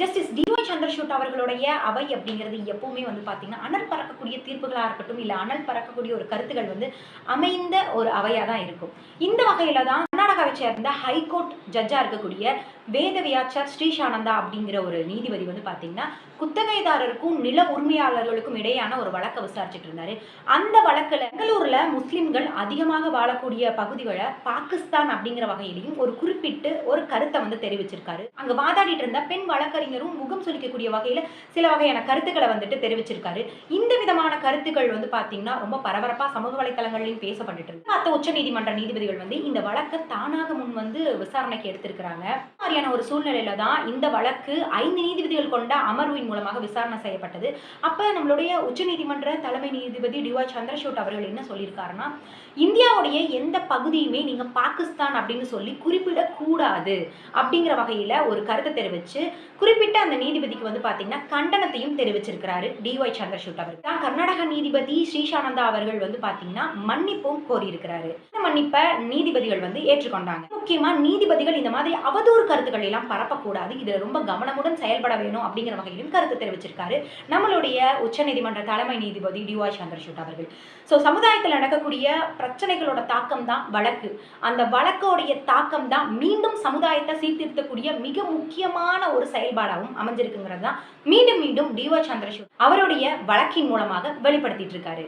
Justice dy Chandrachud அவர்களுடைய அவை அப்படிங்கிறது எப்பவுமே வந்து பார்த்தீங்கன்னா அனல் பறக்கக்கூடிய தீர்ப்புகளாக இருக்கட்டும் இல்லை அனல் பறக்கக்கூடிய ஒரு கருத்துக்கள் வந்து அமைந்த ஒரு அவையாக தான் இருக்கும். இந்த வகையில் தான் கர்நாடகாவை சேர்ந்த ஹைகோர்ட் ஜட்ஜாக இருக்கக்கூடிய வேதவியாச்சார் ஸ்ரீஷானந்தா அப்படிங்கிற ஒரு நீதிபதி வந்து பார்த்தீங்கன்னா குத்தகைதாரருக்கும் நில உரிமையாளர்களுக்கும் இடையான ஒரு வழக்கை விசாரிச்சுட்டு இருந்தாரு. அந்த வழக்கில் பெங்களூர்ல முஸ்லிம்கள் அதிகமாக வாழக்கூடிய பகுதிகளை பாகிஸ்தான் அப்படிங்கிற வகையிலையும் ஒரு குறிப்பிட்டு ஒரு கருத்தை வந்து தெரிவிச்சிருக்காரு. அங்க வாதாடிட்டு இருந்த பெண் வழக்கறிஞரும் முகம் சுளிக்கக்கூடிய வகையில சில வகையான கருத்துக்களை வந்துட்டு தெரிவிச்சிருக்காரு. இந்த விதமான கருத்துக்கள் வந்து பாத்தீங்கன்னா ரொம்ப பரபரப்பா சமூக வலைத்தளங்களையும் பேசப்பட்டுட்டு இருக்கு. பார்த்த உச்ச நீதிமன்ற நீதிபதிகள் வந்து இந்த வழக்கை தானாக முன் வந்து விசாரணைக்கு எடுத்திருக்கிறாங்க. மாதிரியான ஒரு சூழ்நிலையில தான் இந்த வழக்கு ஐந்து நீதிபதிகள் கொண்ட அமர்வின் மூலமாக விசாரணை செய்யப்பட்டது. அப்ப நம்மளுடைய உச்சநீதிமன்ற தலைமை நீதிபதி டிஒய் சந்திரசூட் அவர்கள் என்ன சொல்லியிருக்காருன்னா இந்தியாவுடைய எந்த பகுதியுமே நீங்க பாகிஸ்தான் அப்படின்னு சொல்லி குறிப்பிடக்கூடாது அப்படிங்கிற வகையில ஒரு கருத்தை தெரிவிச்சு குறிப்பிட்ட அந்த நீதிபதிக்கு வந்து பாத்தீங்கன்னா கண்டனத்தையும் தெரிவிச்சிருக்கிறாரு டிஒய் சந்திரசூட் அவர் தான் கர்நாடக நீதிபதி ஸ்ரீசானந்தா அவர்கள் வந்து பாத்தீங்கன்னா மன்னிப்பும் கோரியிருக்கிறாரு. இந்த மன்னிப்பை நீதிபதிகள் வந்து கொண்டாங்க. முக்கியமா நீதிபதிகள் இந்த மாதிரி அவதூறு கருத்துக்களை எல்லாம் பரப்பக்கூடாது. இதுல ரொம்ப கவனமுடன் செயல்பட வேணும் அப்படிங்கிற வகையிலும் கருத்து தெரிவிச்சிருக்காரு. நம்மளுடைய உச்சநீதிமன்ற தலைமை நீதிபதி டிஒய் சந்திரசூட் அவர்கள். ஸோ சமுதாயத்தில் நடக்கக்கூடிய பிரச்சனைகளோட தாக்கம் தான் வழக்கு. அந்த வழக்கோடைய தாக்கம் தான் மீண்டும் சமுதாயத்தை சீர்திருத்தக்கூடிய மிக முக்கியமான ஒரு செயல்பாடாகவும் அமைஞ்சிருக்குங்கிறது தான் மீண்டும் மீண்டும் டிஒய் சந்திரசூட் அவருடைய வழக்கின் மூலமாக வெளிப்படுத்திட்டு இருக்காரு.